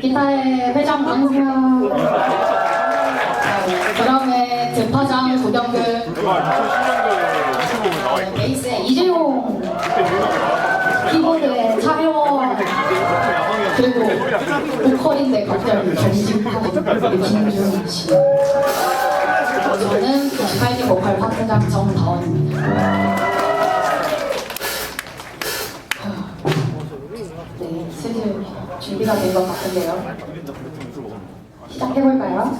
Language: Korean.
기타의 회장 강승현, 드럼의 대파장 조경근, 네, 베이스의 이재용, 키보드의 차혜원, 그리고 보컬인데 갑자기 정직하고 김준 씨. 저는 98기 보컬 파트장 정다원입니다. 네, 슬슬 준비가 된 것 같은데요. 시작해볼까요?